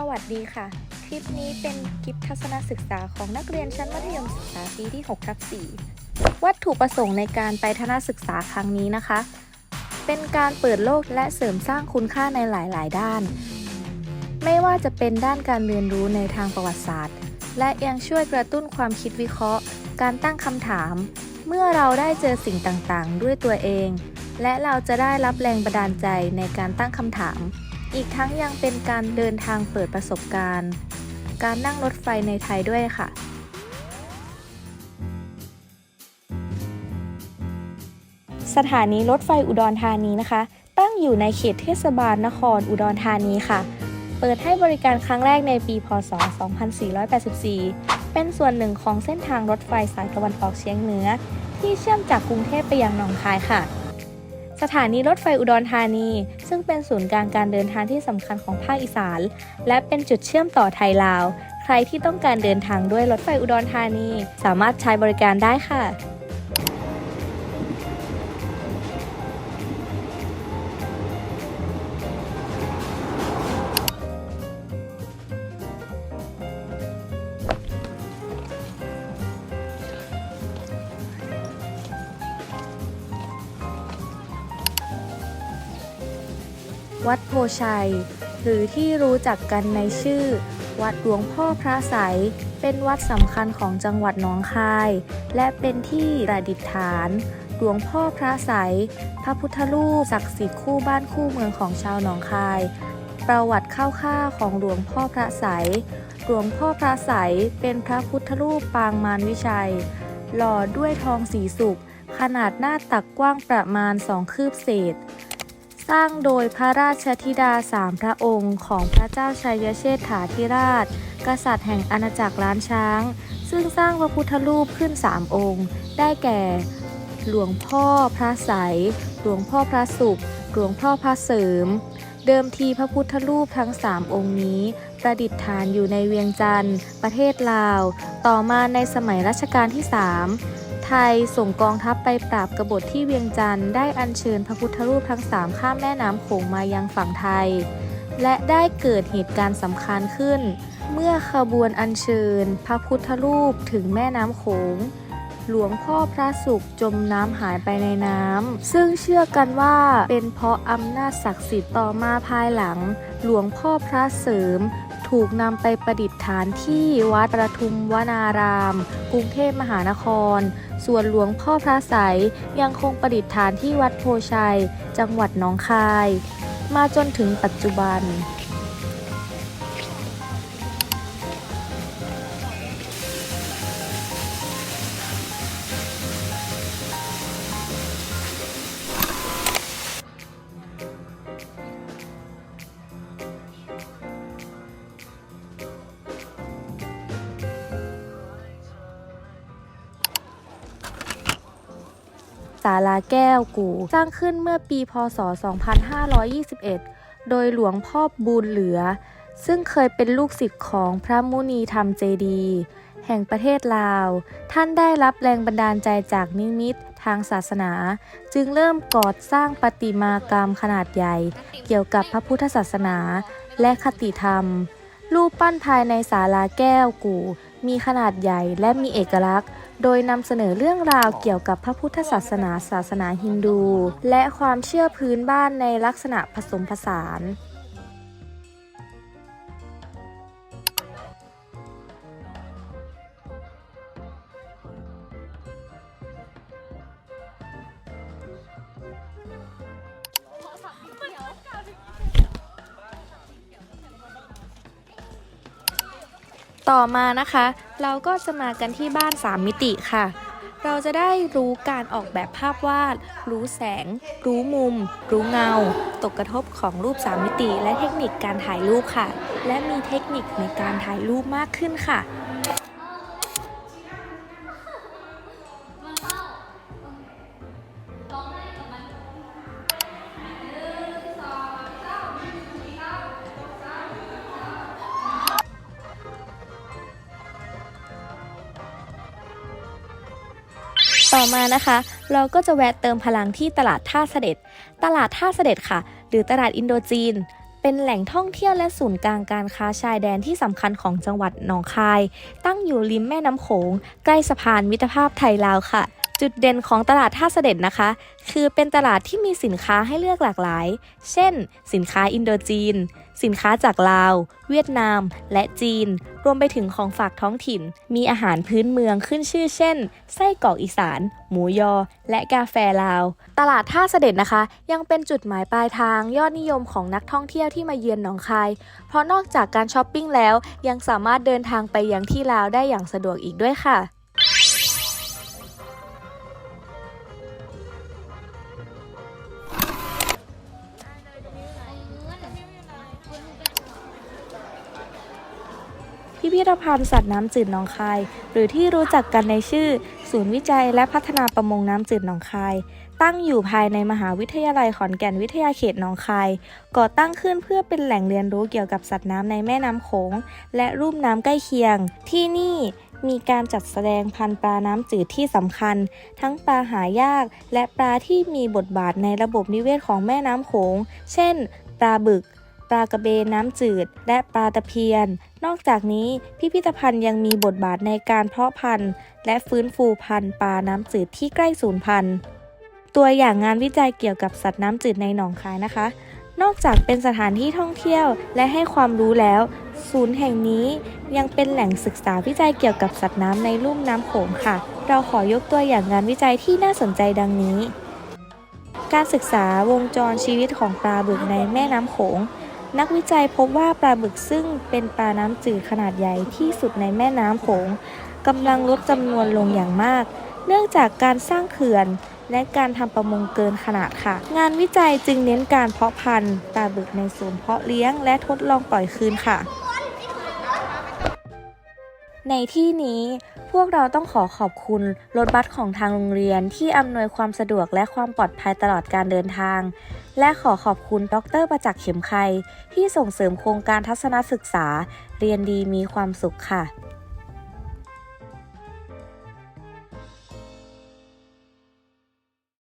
สวัสดีค่ะ คลิปนี้เป็นคลิปทัศนศึกษาของนักเรียนชั้นมัธยมศึกษาปีที่6ทับ4วัตถุประสงค์ในการไปทัศนศึกษาครั้งนี้นะคะ เป็นการเปิดโลกและเสริมสร้างคุณค่าในหลาย ๆ ด้าน ไม่ว่าจะเป็นด้านการเรียนรู้ในทางประวัติศาสตร์ และยังช่วยกระตุ้นความคิดวิเคราะห์ การตั้งคำถาม เมื่อเราได้เจอสิ่งต่าง ๆ ด้วยตัวเอง และเราจะได้รับแรงบันดาลใจในการตั้งคำถาม อีกทั้งยังเป็นการเดินทางเปิดประสบการณ์ การนั่งรถไฟในไทยด้วยค่ะสถานีรถไฟอุดรธานีนะคะ ตั้งอยู่ในเขตเทศบาลนครอุดรธานีค่ะ เปิดให้บริการครั้งแรกในปี พศ 2484 เป็นส่วนหนึ่งของเส้นทางรถไฟสายตะวันออกเฉียงเหนือ ที่เชื่อมจากกรุงเทพไปยังหนองคายค่ะ สถานีรถไฟอุดรธานี ซึ่งเป็นศูนย์กลางการเดินทางที่สำคัญของภาคอีสาน และเป็นจุดเชื่อมต่อไทยลาว ใครที่ต้องการเดินทางด้วยรถไฟอุดรธานี สามารถใช้บริการได้ค่ะ วัดโพชัย หรือที่รู้จักกันในชื่อ วัดหลวงพ่อพระไสเป็นวัดสำคัญของจังหวัดหนองคาย และเป็นที่ประดิษฐานหลวงพ่อพระไสพระพุทธรูปศักดิ์สิทธิ์คู่บ้านคู่เมืองของชาวหนองคาย ประวัติคร่าวๆของหลวงพ่อพระไสหลวงพ่อพระไสเป็นพระพุทธรูปปางมารวิชัย หล่อด้วยทองสีสุกขนาดหน้าตักกว้างประมาณสองคืบเศษ สร้างโดยพระราชธิดาสามพระองค์ของพระเจ้าชัยเชษฐาธิราช กษัตริย์แห่งอาณาจักรล้านช้าง ซึ่งสร้างพระพุทธรูปขึ้นสามองค์ ได้แก่ หลวงพ่อพระไสยหลวงพ่อพระสุข หลวงพ่อพระเสริม เดิมทีพระพุทธรูปทั้งสามองค์นี้ ประดิษฐานอยู่ในเวียงจันทร์ ประเทศลาว ต่อมาในสมัยรัชกาลที่3 ไทยส่งกองทัพไปปราบกบฏที่เวียงจันทร์ได้อัญเชิญพระพุทธรูปทั้งสามข้ามแม่น้ำโขงมายังฝั่งไทย และได้เกิดเหตุการณ์สำคัญขึ้น เมื่อขบวนอัญเชิญ พระพุทธรูปถึงแม่น้ำโขงหลวงพ่อพระสุขจมน้ำหายไปในน้ำ ซึ่งเชื่อกันว่าเป็นเพราะอำนาจศักดิ์สิทธิ์ต่อมาภายหลัง หลวงพ่อพระเสริม ถูกนำไปประดิษฐานที่วัดประทุมวนาราม กรุงเทพมหานคร ส่วนหลวงพ่อพระสายยังคงประดิษฐานที่วัดโพชัย จังหวัดหนองคาย มาจนถึงปัจจุบันาลาแก้วกูสร้างขึ้นเมื่อปีพศ 2521 โดยหลวงพ่อบูญเหลือ ซึ่งเคยเป็นลูกศิษย์ของพระมุนีธรรมเจดี แห่งประเทศลาว ท่านได้รับแรงบันดาลใจจากนิมิตทางศาสนา จึงเริ่มก่อสร้างประติมากรรมขนาดใหญ่ เกี่ยวกับพระพุทธศาสนาและคติธรรม รูปปั้นภายในศาลาแก้วกูมีขนาดใหญ่และมีเอกลักษณ์ โดยนำเสนอเรื่องราวเกี่ยวกับพระพุทธศาสนาศาสนาฮินดู และความเชื่อพื้นบ้านในลักษณะผสมผสาน ต่อมานะคะ เราก็จะมากันที่บ้าน 3 มิติค่ะ เราจะได้รู้การออกแบบภาพวาด รู้แสง รู้มุม รู้เงา ตกกระทบของรูป 3 มิติ และเทคนิคการถ่ายรูปค่ะ และมีเทคนิคในการถ่ายรูปมากขึ้นค่ะ ต่อมานะคะ เราก็จะแวะเติมพลังที่ตลาดท่าเสด็จ ตลาดท่าเสด็จค่ะ หรือตลาดอินโดจีน เป็นแหล่งท่องเที่ยวและศูนย์กลางการค้าชายแดนที่สำคัญของจังหวัดหนองคาย ตั้งอยู่ริมแม่น้ำโขง ใกล้สะพานมิตรภาพไทยลาวค่ะ จุดเด่นของตลาดท่าเสด็จนะคะ คือเป็นตลาดที่มีสินค้าให้เลือกหลากหลาย เช่น สินค้าอินโดจีน สินค้าจากลาว เวียดนาม และจีน รวมไปถึงของฝากท้องถิ่น มีอาหารพื้นเมืองขึ้นชื่อเช่น ไส้กรอกอีสาน หมูยอ และกาแฟลาว ตลาดท่าเสด็จนะคะ ยังเป็นจุดหมายปลายทางยอดนิยมของนักท่องเที่ยวที่มาเยือนหนองคาย เพราะนอกจากการช้อปปิ้งแล้ว ยังสามารถเดินทางไปยังที่ลาวได้อย่างสะดวกอีกด้วยค่ะ พิพิธภัณฑ์สัตว์น้ำจืดหนองคาย หรือที่รู้จักกันในชื่อ ศูนย์วิจัยและพัฒนาประมงน้ำจืดหนองคาย ตั้งอยู่ภายในมหาวิทยาลัยขอนแก่นวิทยาเขตหนองคาย ก่อตั้งขึ้นเพื่อเป็นแหล่งเรียนรู้เกี่ยวกับสัตว์น้ำในแม่น้ำโขง และรูปน้ำใกล้เคียง ที่นี่มีการจัดแสดงพันธุ์ปลาน้ำจืดที่สำคัญ ทั้งปลาหายาก และปลาที่มีบทบาทในระบบนิเวศของแม่น้ำโขง เช่น ปลาบึก ปลากระเบนน้ำจืด และปลาตะเพียน นอกจากนี้พิพิธภัณฑ์ยังมีบทบาทในการเพาะพันธุ์ และฟื้นฟูพันธุ์ปลาน้ำจืดที่ใกล้สูญพันธุ์ ตัวอย่างงานวิจัยเกี่ยวกับสัตว์น้ำจืดในหนองคายนะคะ นอกจากเป็นสถานที่ท่องเที่ยวและให้ความรู้แล้ว ศูนย์แห่งนี้ยังเป็นแหล่งศึกษาวิจัยเกี่ยวกับสัตว์น้ำในลุ่มน้ำโขงค่ะ เราขอยกตัวอย่างงานวิจัยที่น่าสนใจดังนี้การศึกษาวงจรชีวิตของปลาบึกในแม่น้ำโขง นักวิจัยพบว่าปลาบึกซึ่งเป็นปลาน้ำจืดขนาดใหญ่ที่สุดในแม่น้ำโขงกำลังลดจำนวนลงอย่างมาก เนื่องจากการสร้างเขื่อนและการทำประมงเกินขนาดค่ะ งานวิจัยจึงเน้นการเพาะพันธุ์ปลาบึกในศูนย์เพาะเลี้ยงและทดลองปล่อยคืนค่ะ ในที่นี้พวกเราต้องขอขอบคุณรถบัสของทางโรงเรียนที่อำนวยความสะดวกและความปลอดภัยตลอดการเดินทาง และขอขอบคุณดรประจักษ์เข็มไคที่ส่งเสริมโครงการทัศนศึกษา เรียนดีมีความสุขค่ะ